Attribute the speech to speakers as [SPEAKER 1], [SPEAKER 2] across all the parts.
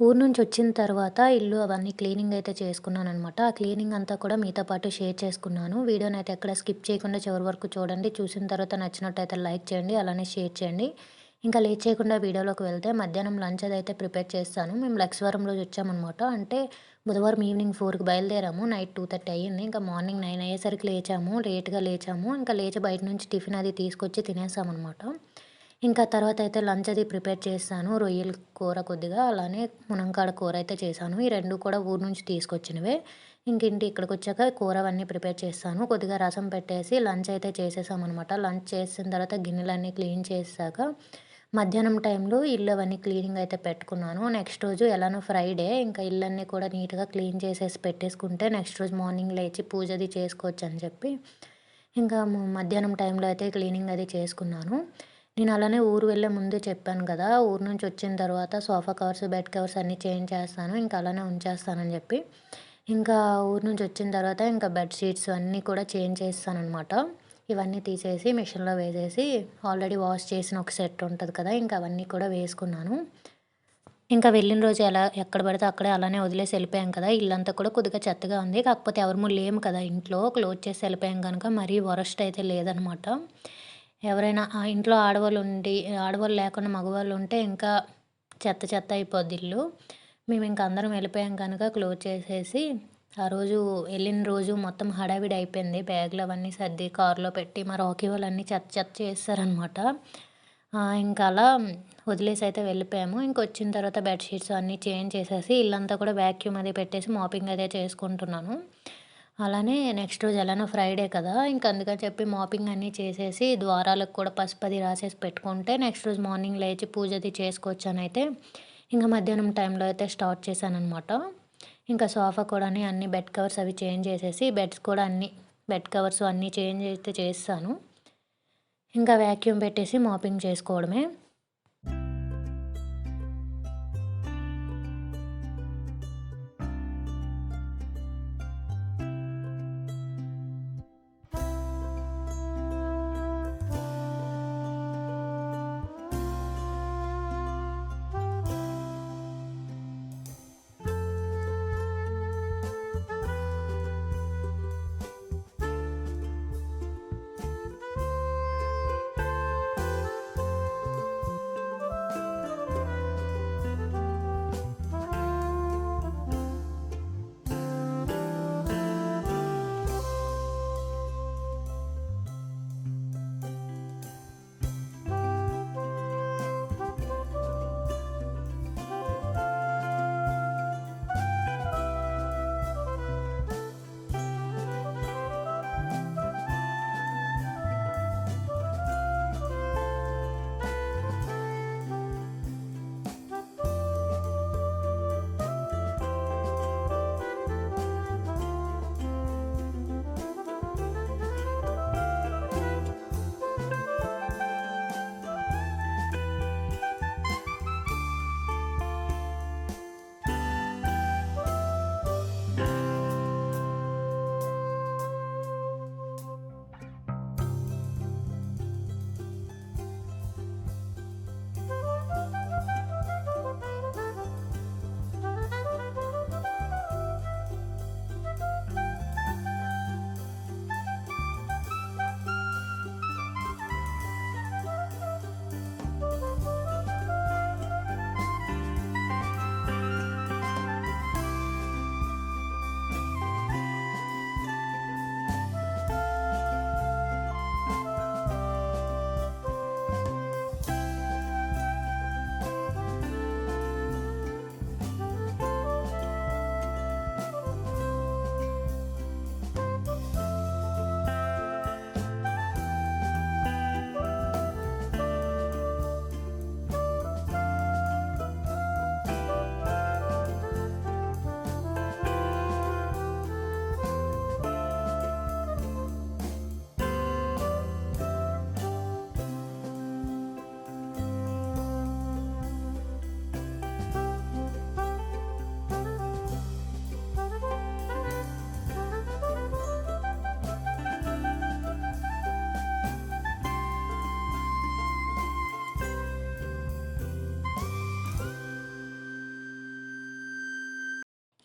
[SPEAKER 1] ఊరు నుంచి వచ్చిన తర్వాత ఇల్లు అవన్నీ క్లీనింగ్ అయితే చేసుకున్నాను అనమాట ఆ క్లీనింగ్ అంతా కూడా మీతో పాటు షేర్ చేసుకున్నాను. వీడియోని అయితే ఎక్కడ స్కిప్ చేయకుండా చివరి వరకు చూడండి. చూసిన తర్వాత నచ్చినట్టయితే లైక్ చేయండి. అలానే షేర్ చేయండి. ఇంకా లేట్ చేయకుండా వీడియోలోకి వెళ్తే మధ్యాహ్నం లంచ్ అదైతే ప్రిపేర్ చేస్తాను. మేము లక్ష్మీవారం రోజు వచ్చామనమాట. అంటే బుధవారం ఈవినింగ్ ఫోర్కి బయలుదేరాము. నైట్ 2:30 అయ్యింది. ఇంకా మార్నింగ్ నైన్ అయ్యేసరికి లేచాము. లేట్‌గా లేచాము. ఇంకా లేచి బయట నుంచి టిఫిన్ అది తీసుకొచ్చి తినేసామనమాట. ఇంకా తర్వాత అయితే లంచ్ అది ప్రిపేర్ చేశాను. రొయ్యల కూర కొద్దిగా, అలానే మునంకాడ కూర అయితే చేశాను. ఈ రెండు కూడా ఊరు నుంచి తీసుకొచ్చినవే. ఇంకింటి ఇక్కడికి వచ్చాక కూర అవన్నీ ప్రిపేర్ చేస్తాను కొద్దిగా రసం పెట్టేసి లంచ్ అయితే చేసేసామనమాట. లంచ్ చేసిన తర్వాత గిన్నెలన్నీ క్లీన్ చేశాక మధ్యాహ్నం టైంలో ఇల్లు అవన్నీ క్లీనింగ్ అయితే పెట్టుకున్నాను. నెక్స్ట్ రోజు ఎలానో ఫ్రైడే ఇంకా ఇల్లన్నీ కూడా నీట్‌గా క్లీన్ చేసేసి పెట్టేసుకుంటే నెక్స్ట్ రోజు మార్నింగ్ లేచి పూజ అది చేసుకోవచ్చని చెప్పి ఇంకా మధ్యాహ్నం టైంలో అయితే క్లీనింగ్ అది చేసుకున్నాను. నేను అలానే ఊరు వెళ్ళే ముందు చెప్పాను కదా! ఊరు నుంచి వచ్చిన తర్వాత సోఫా కవర్స్, బెడ్ కవర్స్ అన్నీ చేంజ్ చేస్తాను. ఇంకా అలానే ఉంచేస్తానని చెప్పి. ఇంకా ఊరు నుంచి వచ్చిన తర్వాత ఇంకా బెడ్ షీట్స్ అన్నీ కూడా చేంజ్ చేస్తానమాట ఇవన్నీ తీసేసి మిషన్‌లో వేసేసి ఆల్రెడీ వాష్ చేసిన ఒక సెట్ ఉంటుంది కదా! ఇంకా అవన్నీ కూడా వేసుకున్నాను. ఇంకా వెళ్ళిన రోజు ఎలా ఎక్కడ పడితే అక్కడే అలానే వదిలేసి వెళ్ళిపోయాం కదా! ఇల్లంతా కూడా కొద్దిగా చెత్తగా ఉంది. కాకపోతే ఎవరము లేము కదా ఇంట్లో. క్లోజ్ చేసి వెళ్ళిపోయాం కనుక మరీ వరస్ట్ అయితే లేదనమాట. ఎవరైనా ఆ ఇంట్లో ఆడవాళ్ళు ఉండి ఆడవాళ్ళు లేకుండా మగవాళ్ళు ఉంటే ఇంకా చెత్త చెత్త అయిపోద్ది ఇల్లు. మేము ఇంక అందరం వెళ్ళిపోయాం కనుక క్లోజ్ చేసేసి ఆ రోజు వెళ్ళిన రోజు మొత్తం హడావిడి అయిపోయింది. బ్యాగులు అవన్నీ సర్ది కారులో పెట్టి మా రాకీ వాళ్ళు అన్నీ చెత్త చెత్త చేస్తారనమాట ఇంకా అలా వదిలేసి అయితే వెళ్ళిపోయాము. ఇంకొచ్చిన తర్వాత బెడ్షీట్స్ అన్నీ చేంజ్ చేసేసి ఇల్లంతా కూడా వ్యాక్యూమ్ అది పెట్టేసి మాపింగ్ అదే చేసుకుంటున్నాను. అలానే నెక్స్ట్ రోజు ఎలానో ఫ్రైడే కదా! ఇంక అందుకని చెప్పి మాపింగ్ అన్నీ చేసేసి ద్వారాలకు కూడా పసుపు అది రాసేసి పెట్టుకుంటే నెక్స్ట్ రోజు మార్నింగ్ లేచి పూజ అది ఇంకా మధ్యాహ్నం టైంలో అయితే స్టార్ట్ చేశానమాట ఇంకా సోఫా కూడా అన్ని బెడ్ కవర్స్ అవి చేంజ్ చేసేసి బెడ్స్ కూడా అన్నీ బెడ్ కవర్స్ అన్నీ చేంజ్ అయితే చేస్తాను ఇంకా వాక్యూమ్ పెట్టేసి మాపింగ్ చేసుకోవడమే.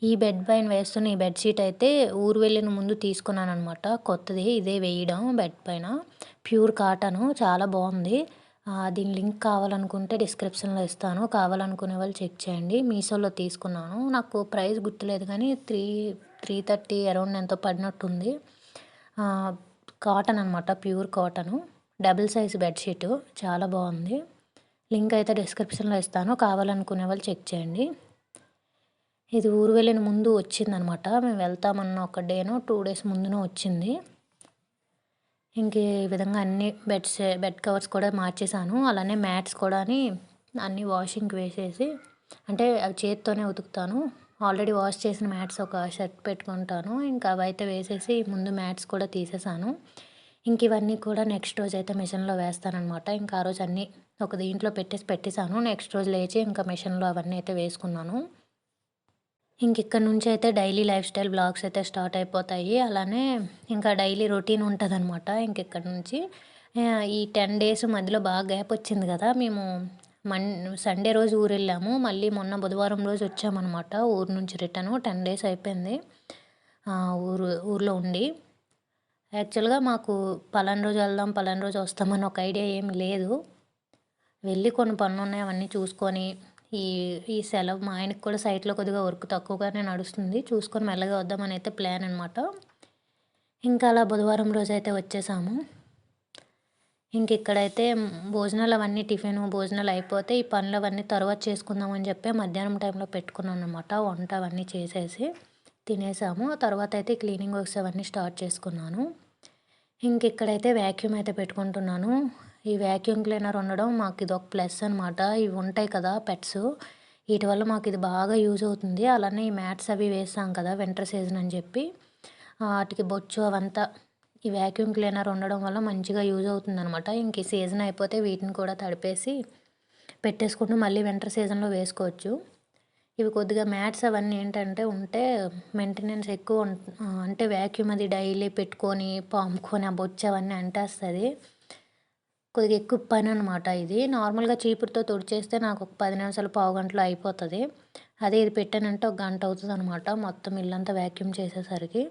[SPEAKER 1] ఈ బెడ్ పైన వేస్తున్న ఈ బెడ్షీట్ అయితే ఊరు వెళ్ళిన ముందు తీసుకున్నాను అనమాట కొత్తది ఇదే వేయడం బెడ్ పైన. ప్యూర్ కాటను చాలా బాగుంది. దీని లింక్ కావాలనుకుంటే డిస్క్రిప్షన్లో ఇస్తాను. కావాలనుకునే వాళ్ళు చెక్ చేయండి. మీషోలో తీసుకున్నాను. నాకు ప్రైస్ గుర్తులేదు కానీ త్రీ త్రీ థర్టీ అరౌండ్ ఎంతో పడినట్టుంది. కాటన్ అనమాట pure cotton double size bedsheet చాలా బాగుంది. లింక్ అయితే డిస్క్రిప్షన్లో ఇస్తాను. కావాలనుకునే వాళ్ళు చెక్ చేయండి. ఇది ఊరు వెళ్ళిన ముందు వచ్చిందనమాట. మేము వెళ్తామన్న ఒక డేను టూ డేస్ ముందునో వచ్చింది. ఇంక ఈ విధంగా అన్ని బెడ్స్ బెడ్ కవర్స్ కూడా మార్చేసాను అలానే మ్యాట్స్ కూడా అన్ని వాషింగ్కి వేసేసి అంటే అవి చేతితోనే ఉతుకుతాను. ఆల్రెడీ వాష్ చేసిన మ్యాట్స్ ఒక షర్ట్ పెట్టుకుంటాను. ఇంకా అవి అయితే వేసేసి ముందు మ్యాట్స్ కూడా తీసేసాను ఇంక ఇవన్నీ కూడా నెక్స్ట్ రోజు అయితే మిషన్లో వేస్తానమాట ఇంకా ఆ రోజు అన్నీ ఒక దీంట్లో పెట్టేసి పెట్టేశాను. నెక్స్ట్ రోజు లేచి ఇంకా మిషన్లో అవన్నీ అయితే వేసుకున్నాను. ఇంక ఇక్కడ నుంచి అయితే డైలీ లైఫ్ స్టైల్ బ్లాగ్స్ అయితే స్టార్ట్ అయిపోతాయి. అలానే ఇంకా డైలీ రొటీన్ ఉంటుంది అనమాట ఇంక ఇక్కడ నుంచి. ఈ టెన్ డేస్ మధ్యలో బాగా గ్యాప్ వచ్చింది కదా మేము మన్ సండే రోజు ఊరు వెళ్ళాము మళ్ళీ మొన్న బుధవారం రోజు వచ్చామన్నమాట ఊరు నుంచి రిటర్న్ టెన్ డేస్ అయిపోయింది ఊరు ఊర్లో ఉండి. యాక్చువల్గా మాకు పలానా రోజు వెళ్దాం పలానా రోజు వస్తామని ఒక ఐడియా ఏమి లేదు. వెళ్ళి కొన్ని పనులు ఉన్నాయి అవన్నీ చూసుకొని ఈ ఈ సెలవు మా ఆయనకు కూడా సైట్లో కొద్దిగా వర్క్ తక్కువగానే నడుస్తుంది. చూసుకొని మెల్లగా వద్దామని అయితే ప్లాన్ అనమాట ఇంకా అలా బుధవారం రోజు అయితే వచ్చేసాము. ఇంక ఇక్కడైతే భోజనాలు అవన్నీ టిఫిన్ భోజనాలు అయిపోతే ఈ పనులు అవన్నీ తర్వాత చేసుకుందామని చెప్పి మధ్యాహ్నం టైంలో పెట్టుకున్నాను అనమాట వంట అవన్నీ చేసేసి తినేసాము. తర్వాత అయితే క్లీనింగ్ వర్క్స్ అవన్నీ స్టార్ట్ చేసుకున్నాను. ఇంక ఇక్కడైతే వ్యాక్యూమ్ అయితే పెట్టుకుంటున్నాను. ఈ వ్యాక్యూమ్ క్లీనర్ ఉండడం మాకు ఇది ఒక ప్లస్ అనమాట ఇవి ఉంటాయి కదా పెట్స్ వీటి వల్ల మాకు ఇది బాగా యూజ్ అవుతుంది. అలానే ఈ మ్యాట్స్ అవి వేసాం కదా వింటర్ సీజన్ అని చెప్పి. వాటికి బొచ్చు అవంతా ఈ వ్యాక్యూమ్ క్లీనర్ ఉండడం వల్ల మంచిగా యూజ్ అవుతుంది అనమాట ఇంక ఈ సీజన్ అయిపోతే వీటిని కూడా తడిపేసి పెట్టేసుకుంటూ మళ్ళీ వింటర్ సీజన్లో వేసుకోవచ్చు. ఇవి కొద్దిగా మ్యాట్స్ అవన్నీ ఏంటంటే ఉంటే మెయింటెనెన్స్ ఎక్కువ అంటే వ్యాక్యూమ్ అది డైలీ పెట్టుకొని పాముకొని ఆ బొచ్చు అవన్నీ అంటేస్తుంది. కొద్దిగా ఎక్కువ పని అనమాట ఇది. నార్మల్గా చీపురుతో తుడిచేస్తే నాకు ఒక పది నిమిషాలు పావు గంటలో అయిపోతుంది. అదే ఇది పెట్టానంటే ఒక గంట అవుతుంది అనమాట మొత్తం ఇల్లంతా వ్యాక్యూమ్ చేసేసరికి.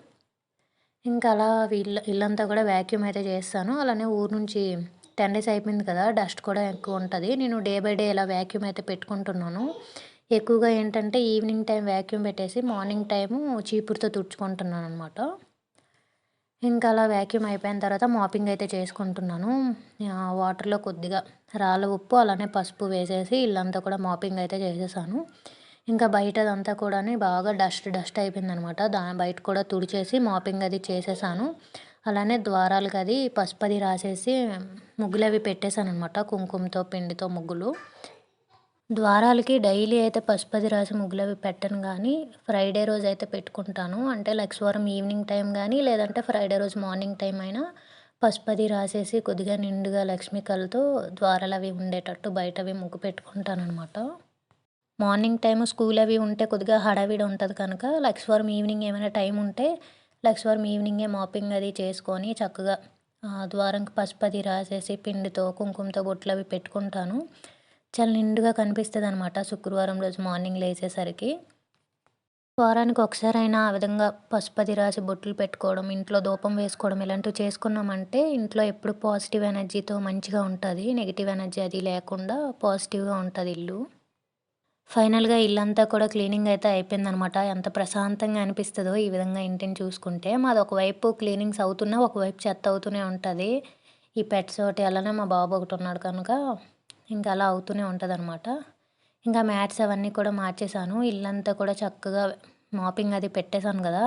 [SPEAKER 1] ఇంకా అలా ఇల్లు ఇల్లంతా కూడా వ్యాక్యూమ్ అయితే చేస్తాను. అలానే ఊరు నుంచి టెన్ డేస్ అయిపోయింది కదా డస్ట్ కూడా ఎక్కువ ఉంటుంది. నేను డే బై డే ఇలా వ్యాక్యూమ్ అయితే పెట్టుకుంటున్నాను. ఎక్కువగా ఏంటంటే ఈవినింగ్ టైం వ్యాక్యూమ్ పెట్టేసి మార్నింగ్ టైము చీపురుతో తుడుచుకుంటున్నాను అనమాట ఇంకా అలా వ్యాక్యూమ్ అయిపోయిన తర్వాత మాపింగ్ అయితే చేసుకుంటున్నాను. వాటర్లో కొద్దిగా రాళ్ళ ఉప్పు అలానే పసుపు వేసేసి ఇల్లంతా కూడా మాపింగ్ అయితే చేసేసాను. ఇంకా బయటదంతా కూడా బాగా డస్ట్ డస్ట్ అయిపోయిందనమాట. దాని బయట కూడా తుడిచేసి మాపింగ్ అది చేసేసాను. అలానే ద్వారాలకు అది పసుపు అది రాసేసి ముగ్గులు అవి పెట్టేశాను అనమాట కుంకుమతో పిండితో ముగ్గులు. ద్వారాలకి డైలీ అయితే పసుపది రాసి ముగ్గులు అవి పెట్టను కానీ ఫ్రైడే రోజు అయితే పెట్టుకుంటాను. అంటే లక్ష్మీవారం ఈవినింగ్ టైం కానీ లేదంటే ఫ్రైడే రోజు మార్నింగ్ టైం అయినా పసుపది రాసేసి కొద్దిగా నిండుగా లక్ష్మీ కళ్ళతో ద్వారాలు అవి ఉండేటట్టు బయట అవి ముగ్గు పెట్టుకుంటాను అనమాట మార్నింగ్ టైం స్కూల్ అవి ఉంటే కొద్దిగా హడావిడి ఉంటుంది కనుక లక్ష్మీవారం ఈవినింగ్ ఏమైనా టైం ఉంటే లక్ష్మీవారం ఈవినింగే మాపింగ్ అది చేసుకొని చక్కగా ద్వారంకి పసుపది రాసేసి పిండితో కుంకుమతో బొట్లు అవి పెట్టుకుంటాను. చాలా నిండుగా కనిపిస్తుంది అనమాట శుక్రవారం రోజు మార్నింగ్ లేచేసరికి వారానికి ఒకసారైనా ఆ విధంగా పశుపతి రాసి బొట్లు పెట్టుకోవడం ఇంట్లో దూపం వేసుకోవడం ఇలాంటివి చేసుకున్నామంటే ఇంట్లో ఎప్పుడు పాజిటివ్ ఎనర్జీతో మంచిగా ఉంటుంది నెగిటివ్ ఎనర్జీ అది లేకుండా పాజిటివ్గా ఉంటుంది ఇల్లు. ఫైనల్గా ఇల్లంతా కూడా క్లీనింగ్ అయితే అయిపోయిందనమాట ఎంత ప్రశాంతంగా అనిపిస్తుందో ఈ విధంగా ఇంటిని చూసుకుంటే. మాది ఒకవైపు క్లీనింగ్స్ అవుతున్నా ఒకవైపు చెత్త అవుతూనే ఉంటుంది. ఈ పెట్స్ ఒకటి అలానే మా బాబు ఒకటి ఉన్నాడు కనుక ఇంకా అలా అవుతూనే ఉంటుంది అనమాట ఇంకా మ్యాట్స్ అవన్నీ కూడా మార్చేశాను. ఇల్లంతా కూడా చక్కగా మాపింగ్ అది పెట్టేశాను కదా.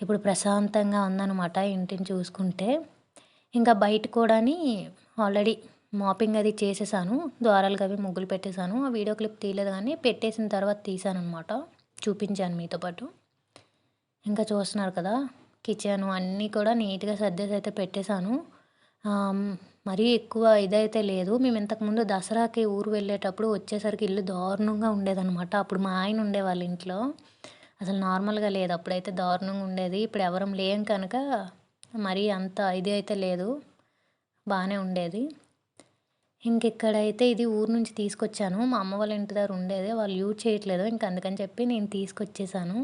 [SPEAKER 1] ఇప్పుడు ప్రశాంతంగా ఉందన్నమాట ఇంటిని చూసుకుంటే. ఇంకా బయట కూడా ఆల్రెడీ మాపింగ్ అది చేసేసాను ద్వారాలకు అవి ముగ్గులు పెట్టేశాను. ఆ వీడియో క్లిప్ తీయలేదు కానీ పెట్టేసిన తర్వాత తీసాను అనమాట చూపించాను మీతో పాటు. ఇంకా చూస్తున్నారు కదా కిచెన్ అన్నీ కూడా నీట్గా సర్దేసి అయితే పెట్టేశాను. మరీ ఎక్కువ ఇదైతే లేదు. మేము ఇంతకుముందు దసరాకి ఊరు వెళ్ళేటప్పుడు వచ్చేసరికి ఇల్లు దారుణంగా ఉండేదన్నమాట. అప్పుడు మా ఆయన ఉండేవాళ్ళు ఇంట్లో. అసలు నార్మల్గా లేదు. అప్పుడైతే దారుణంగా ఉండేది. ఇప్పుడు ఎవరం లేం కనుక మరీ అంత ఇది అయితే లేదు. బాగానే ఉండేది. ఇంకెక్కడైతే ఇది ఊరు నుంచి తీసుకొచ్చాను. మా అమ్మ వాళ్ళ ఇంటి దగ్గర ఉండేదే. వాళ్ళు యూజ్ చేయట్లేదు. ఇంక అందుకని చెప్పి నేను తీసుకొచ్చేసాను.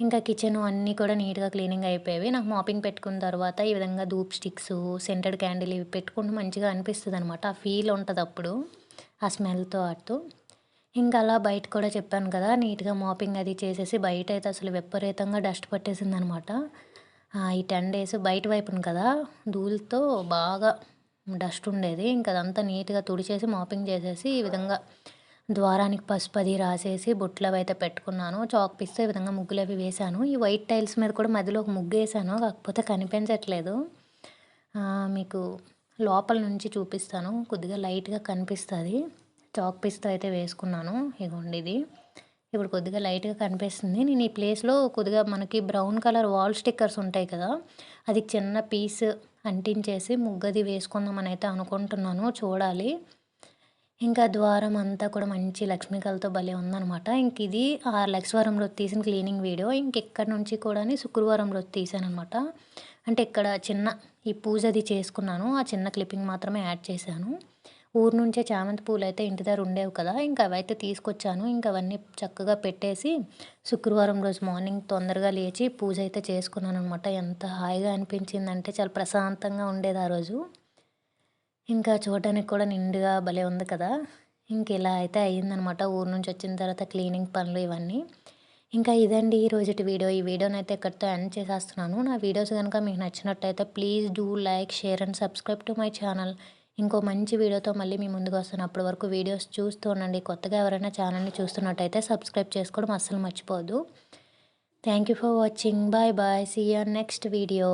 [SPEAKER 1] ఇంకా కిచెన్ అన్నీ కూడా నీట్గా క్లీనింగ్ అయిపోయేవి. నాకు మాపింగ్ పెట్టుకున్న తర్వాత ఈ విధంగా ధూప్ స్టిక్స్ సెంటెడ్ క్యాండిల్ ఇవి పెట్టుకుంటూ మంచిగా అనిపిస్తుంది అనమాట ఆ ఫీల్ ఉంటుంది అప్పుడు ఆ స్మెల్తో అటు ఇంకా అలా బయట కూడా చెప్పాను కదా నీట్గా మాపింగ్ అది చేసేసి బయట అయితే అసలు విపరీతంగా డస్ట్ పట్టేసింది అనమాట ఈ టెన్ డేస్ బయట వైపును కదా ధూళితో బాగా డస్ట్ ఉండేది. ఇంకా అదంతా నీట్గా తుడిచేసి మాపింగ్ చేసేసి ఈ విధంగా ద్వారానికి పసుపు అది రాసేసి బొట్లు అవి అయితే పెట్టుకున్నాను. చాక్ పీస్తో ఈ విధంగా ముగ్గులు అవి వేశాను. ఈ వైట్ టైల్స్ మీద కూడా మధ్యలో ఒక ముగ్గు వేసాను కాకపోతే కనిపించట్లేదు. మీకు లోపల నుంచి చూపిస్తాను. కొద్దిగా లైట్గా కనిపిస్తుంది. చాక్ పీస్తో అయితే వేసుకున్నాను. ఇగోండి ఇది. ఇప్పుడు కొద్దిగా లైట్గా కనిపిస్తుంది. నేను ఈ ప్లేస్లో కొద్దిగా మనకి బ్రౌన్ కలర్ వాల్ స్టిక్కర్స్ ఉంటాయి కదా అది చిన్న పీస్ అంటించేసి ముగ్గది వేసుకుందామని అయితే అనుకుంటున్నాను. చూడాలి. ఇంకా ద్వారం అంతా కూడా మంచి లక్ష్మీకలతో భలే ఉందనమాట ఇంక ఇది ఆ లక్ష్మీవారం రోజు తీసిన క్లీనింగ్ వీడియో. ఇంకెక్కడి నుంచి కూడా శుక్రవారం రోజు తీసాను అనమాట అంటే ఇక్కడ చిన్న ఈ పూజది చేసుకున్నాను. ఆ చిన్న క్లిప్పింగ్ మాత్రమే యాడ్ చేశాను. ఊరు నుంచే చామంతి పూలు అయితే ఇంటి దగ్గర ఉండేవి కదా. ఇంకా అవైతే తీసుకొచ్చాను. ఇంకా అవన్నీ చక్కగా పెట్టేసి శుక్రవారం రోజు మార్నింగ్ తొందరగా లేచి పూజ అయితే చేసుకున్నాను అనమాట ఎంత హాయిగా అనిపించిందంటే చాలా ప్రశాంతంగా ఉండేది ఆ రోజు. ఇంకా చూడడానికి కూడా నిండుగా భలే ఉంది కదా. ఇంక ఇలా అయితే అయ్యిందనమాట ఊరు నుంచి వచ్చిన తర్వాత క్లీనింగ్ పనులు ఇవన్నీ. ఇంకా ఇదండి ఈ రోజుటి వీడియో. ఈ వీడియోని అయితే ఇక్కడితో ఎండ్ చేసేస్తున్నాను. నా వీడియోస్ కనుక మీకు నచ్చినట్టయితే please do like share and subscribe to my channel. ఇంకో మంచి వీడియోతో మళ్ళీ మీ ముందుకు వస్తాను అప్పటి వరకు వీడియోస్ చూస్తూ ఉండండి. కొత్తగా ఎవరైనా ఛానల్ని చూస్తున్నట్టయితే సబ్స్క్రైబ్ చేసుకోవడం అస్సలు మర్చిపోదు thank you for watching bye bye see ya next video